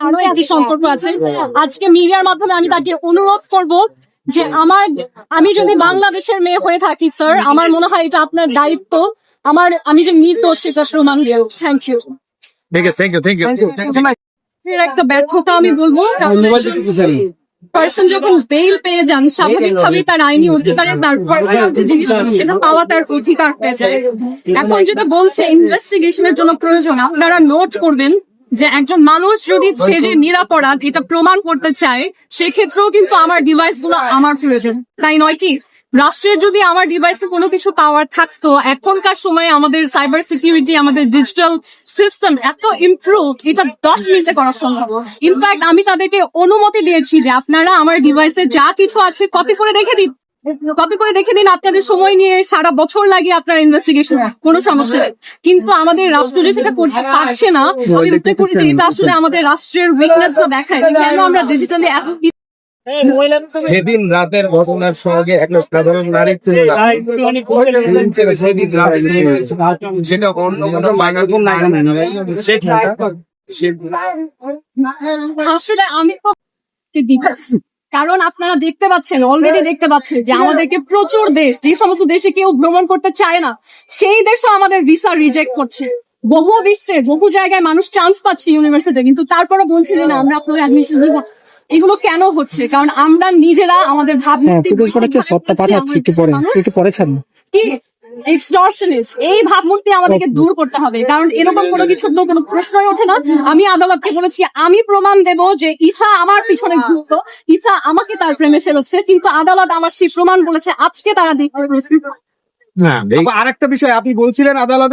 আরও একটি সম্পর্ক আছে। আজকে মিডিয়ার মাধ্যমে আমি তাকে অনুরোধ করব যে আমার আমি যদি বাংলাদেশের মেয়ে হয়ে থাকি স্যার আমার মনে হয় এটা আপনার দায়িত্ব। আমার আমি যে নির্দোষ সেটা প্রমাণ দিয়ে থ্যাংক ইউ ঠিক আছে থ্যাংক ইউ থ্যাংক ইউ এর একটা ব্যর্থতা আমি বলব। পার্সন যখন বেল পেয়ে যান স্বাভাবিকভাবে তার আইনি অধিকারে তার পার্সোনাল যে জিনিস সেটা পাওয়া তার অধিকার হয়ে যায়। এখন যেটা বলছে ইনভেস্টিগেশনের জন্য প্রয়োজন আপনারা নোট করবেন যে একজন মানুষ যদি সে যে নিরাপরাধ এটা প্রমাণ করতে চায় সেক্ষেত্রেও কিন্তু আমার ডিভাইসগুলো আমার প্রয়োজন। তাই নয় কি? রাষ্ট্রের যদি আমার ডিভাইসে কোনো কিছু পাওয়ার থাকতো এখনকার সময়ে আমাদের সাইবার সিকিউরিটি আমাদের ডিজিটাল সিস্টেম এত ইমপ্রুভ এটা দশ মিনিটে করা সম্ভব। ইনফ্যাক্ট আমি তাদেরকে অনুমতি দিয়েছি যে আপনারা আমার ডিভাইসে যা কিছু আছে কপি করে রেখে দিন। কপি করে রেখে দিন আপনাদের সময় নিয়ে সারা বছর লাগে আপনার ইনভেস্টিগেশন কোনো সমস্যা নেই। কিন্তু আমাদের রাষ্ট্র যে সেটা করতে পারছে না আমি মনে করি যে এটা আসলে আমাদের রাষ্ট্রের উইকনেস দেখায় কেন আমরা ডিজিটালি এত সেদিন রাতের ঘটনার সঙ্গে একটা সাধারণ নারীর তুলনা। সেদিন সেটা অন্য কোনো আসলে আমি কারণ আপনারা দেখতে পাচ্ছেন অলরেডি দেখতে পাচ্ছেন যে আমাদেরকে প্রচুর দেশ যে সমস্ত দেশে কেউ ভ্রমণ করতে চায় না সেই দেশও আমাদের ভিসা রিজেক্ট করছে। বহু বিশ্বে বহু জায়গায় মানুষ চান্স পাচ্ছে ইউনিভার্সিটিতে কিন্তু তারপরে বলছি যে না আমরা আপনাদের অ্যাডমিশন। এগুলো কেন হচ্ছে? কারণ আমরা নিজেরা আমাদের হ্যাঁ ভাবমূর্তি সবটা পাঠাচ্ছি একটু পরে একটু পরে ছাড়ুন কি? এক্সটর্শনিস্ট এই ভাবমূর্তি আমাদেরকে দূর করতে হবে। কারণ এরকম কোনো কিছু তো কোনো প্রশ্নই ওঠে না। আমি আদালতকে বলেছি আমি প্রমাণ দেব যে ঈসা আমার পিছনে ঘুরতো ঈসা আমাকে তার প্রেমে ফেলেছে কিন্তু আদালত আমার সেই প্রমাণ বলেছে আজকে তারা দিতে আরেকটা বিষয় আপনি বলছিলেন আদালতে